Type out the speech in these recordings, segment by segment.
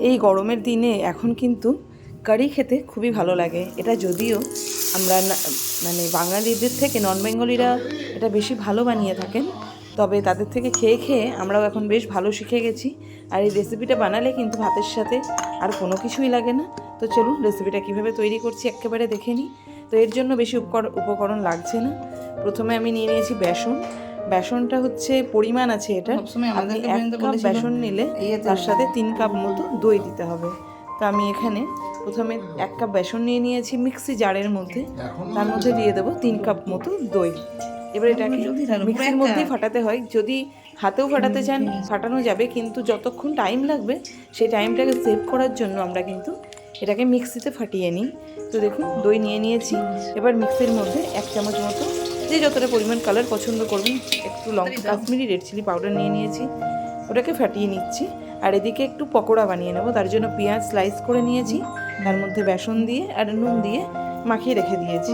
এই গরমের দিনে এখন কিন্তু কারি খেতে খুবই ভালো লাগে। এটা যদিও আমরা মানে বাঙালিদের থেকে নন বেঙ্গলিরা এটা বেশি ভালো বানিয়ে থাকেন, তবে তাদের থেকে খেয়ে খেয়ে আমরাও এখন বেশ ভালো শিখে গেছি। আর এই রেসিপিটা বানালে কিন্তু ভাতের সাথে আর কোনো কিছুই লাগে না। তো চলুন রেসিপিটা কীভাবে তৈরি করছি একেবারে দেখে নিই। তো এর জন্য বেশি উপকর- উপকরণ লাগছে না। প্রথমে আমি নিয়ে নিয়েছি বেসন। বেসনটা হচ্ছে পরিমাণ আছে এটা। আপনি এক কাপ বেসন নিলে তার সাথে তিন কাপ মতো দই দিতে হবে। তো আমি এখানে প্রথমে এক কাপ বেসন নিয়ে নিয়েছি মিক্সি জারের মধ্যে। তার মধ্যে দিয়ে দেবো তিন কাপ মতো দই। এবার এটাকে মিক্সির মধ্যেই ফাটাতে হয়। যদি হাতেও ফাটাতে চান ফাটানো যাবে কিন্তু যতক্ষণ টাইম লাগবে সেই টাইমটাকে সেভ করার জন্য আমরা কিন্তু এটাকে মিক্সিতে ফাটিয়ে নিই। তো দেখুন দই নিয়ে নিয়েছি। এবার মিক্সির মধ্যে এক চামচ মতো যে যতটা পরিমাণ কালার পছন্দ করবেন একটু লঙ্কা কাশ্মীরি রেড চিলি পাউডার নিয়ে নিয়েছি। ওটাকে ফাটিয়ে নিচ্ছি। আর এদিকে একটু পকোড়া বানিয়ে নেব। তার জন্য পেঁয়াজ স্লাইস করে নিয়েছি। তার মধ্যে বেসন দিয়ে আর নুন দিয়ে মাখিয়ে রেখে দিয়েছি।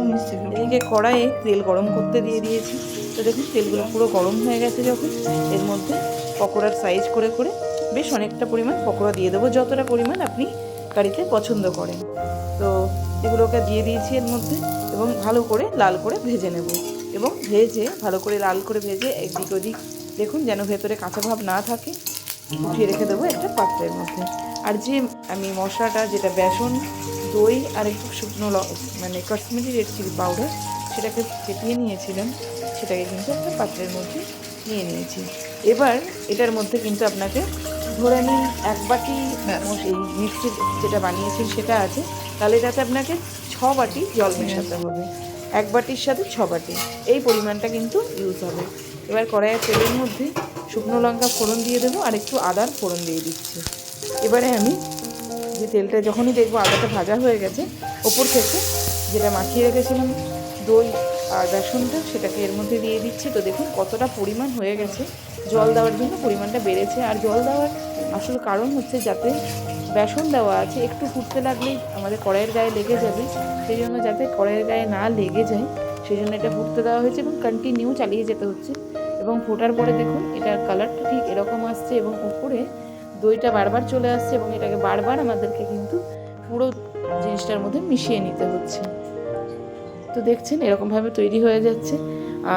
এদিকে কড়াইয়ে তেল গরম করতে দিয়ে দিয়েছি। তো দেখুন তেলগুলো পুরো গরম হয়ে গেছে যখন। এর মধ্যে পকোড়ার সাইজ করে করে বেশ অনেকটা পরিমাণ পকোড়া দিয়ে দেবো। যতটা পরিমাণ আপনি কারিতে পছন্দ করেন। তো এগুলোকে দিয়ে দিয়েছি এর মধ্যে এবং ভালো করে লাল করে ভেজে নেব। এবং ভেজে ভালো করে লাল করে ভেজে একদিক ওদিক দেখুন যেন ভেতরে কাঁচা ভাব না থাকে উঠিয়ে রেখে দেবো একটা পাত্রের মধ্যে। আর যে আমি মশলাটা যেটা বেসন দই আর একটু শুকনো ল- মানে কাশ্মীরি রেড চিলি পাউডার সেটাকে ফেটিয়ে নিয়েছিলাম সেটাকে কিন্তু একটা পাত্রের মধ্যে নিয়ে নিয়েছি। এবার এটার মধ্যে কিন্তু আপনাকে ধরে নিন এক বাটি এই মিক্সির যেটা বানিয়েছেন সেটা আছে তাহলে এটাতে আপনাকে ছ বাটি জল মেশাতে হবে। এক বাটির সাথে ছ বাটি। এই পরিমাণটা কিন্তু ইউজ হবে। এবার কড়াইয়ের তেলের মধ্যে শুকনো লঙ্কা ফোড়ন দিয়ে দেবো আর একটু আদার ফোড়ন দিয়ে দিচ্ছি। এবারে আমি যে তেলটা যখনই দেখব আদাটা ভাজা হয়ে গেছে, ওপর থেকে যেটা মাখিয়ে রেখেছিলাম, দই আর বেসনটা, সেটাকে এর মধ্যে দিয়ে দিচ্ছি। তো দেখুন কতটা পরিমাণ হয়ে গেছে। জল দেওয়ার জন্য পরিমাণটা বেড়েছে। আর জল দেওয়ার আসল কারণ হচ্ছে যাতে বেসন দেওয়া আছে, একটু ফুটতে লাগলেই আমাদের কড়াইয়ের গায়ে লেগে যাবে। সেই জন্য যাতে কড়াইয়ের গায়ে না লেগে যায়, সেই জন্য এটা ফুটতে দেওয়া হয়েছে এবং কন্টিনিউ চালিয়ে যেতে হচ্ছে। এবং ফোটার পরে দেখুন, এটার কালারটা ঠিক এরকম আসছে এবং উপরে দইটা বারবার চলে আসছে এবং এটাকে বারবার আমাদেরকে কিন্তু পুরো জিনিসটার মধ্যে মিশিয়ে নিতে হচ্ছে। তো দেখছেন, এরকমভাবে তৈরি হয়ে যাচ্ছে।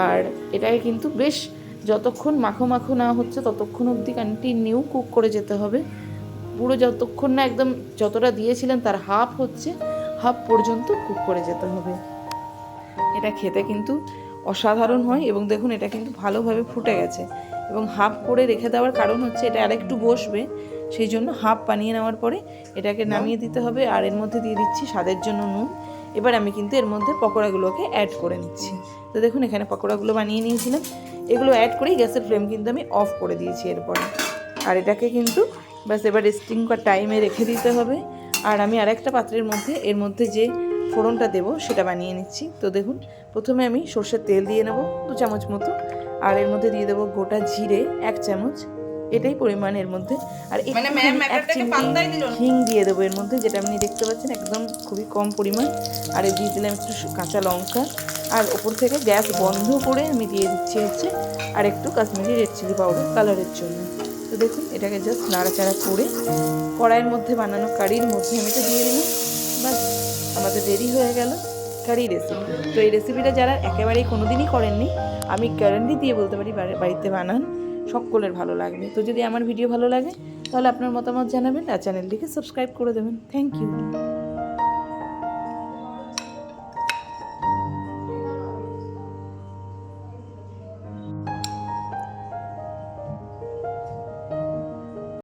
আর এটাকে কিন্তু বেশ যতক্ষণ মাখো মাখো না হচ্ছে, ততক্ষণ অবধি কন্টিনিউ কুক করে যেতে হবে। পুরো যতক্ষণ না একদম যতটা দিয়েছিলেন তার হাফ হচ্ছে হাফ পর্যন্ত কুক করে যেতে হবে। এটা খেতে কিন্তু অসাধারণ হয় এবং দেখুন এটা কিন্তু ভালোভাবে ফুটে গেছে। এবং হাফ করে রেখে দেওয়ার কারণ হচ্ছে এটা আরেকটু বসবে সেই জন্য হাফ বানিয়ে নেওয়ার পরে এটাকে নামিয়ে দিতে হবে আর এর মধ্যে দিয়ে দিচ্ছি স্বাদের জন্য নুন। এবার আমি কিন্তু এর মধ্যে পকোড়াগুলোকে অ্যাড করে নিচ্ছি। তো দেখুন এখানে পকোড়াগুলো বানিয়ে নিয়েছিলাম। এগুলো অ্যাড করেই গ্যাসের ফ্লেম কিন্তু আমি অফ করে দিয়েছি এরপরে। আর এটাকে কিন্তু ব্যাস এবার রেস্টিং টাইমে রেখে দিতে হবে। আর আমি আরেকটা পাত্রের মধ্যে এর মধ্যে যে ফোড়নটা দেবো সেটা বানিয়ে নিচ্ছি। তো দেখুন প্রথমে আমি সর্ষের তেল দিয়ে নেব দু চামচ মতো। আর এর মধ্যে দিয়ে দেবো গোটা জিরে এক চামচ। এটাই পরিমাণ এর মধ্যে। আর মানে এক চিমটি। হিং দিয়ে দেবো এর মধ্যে যেটা আপনি দেখতে পাচ্ছেন একদম খুবই কম পরিমাণ। আর এ দিয়ে দিলাম একটু কাঁচা লঙ্কা। আর ওপর থেকে গ্যাস বন্ধ করে আমি দিয়ে দিচ্ছি হচ্ছে আর একটু কাশ্মীরি রেড চিলি পাউডার কালারের জন্য। দেখুন, এটাকে জাস্ট নাড়াচাড়া করে কড়াইয়ের মধ্যে বানানো কারির মধ্যে আমি তো দিয়ে দিলাম। বাস আমাদের রেডি হয়ে গেল কারি রেসিপি তো এই রেসিপিটা যারা একেবারেই কোনো দিনই করেননি, আমি গ্যারান্টি দিয়ে বলতে পারি, বাড়ি- বাড়িতে বানান, সকলের ভালো লাগবে। তো যদি আমার ভিডিও ভালো লাগে, তাহলে আপনার মতামত জানাবেন আর চ্যানেলটিকে সাবস্ক্রাইব করে দেবেন। Thank you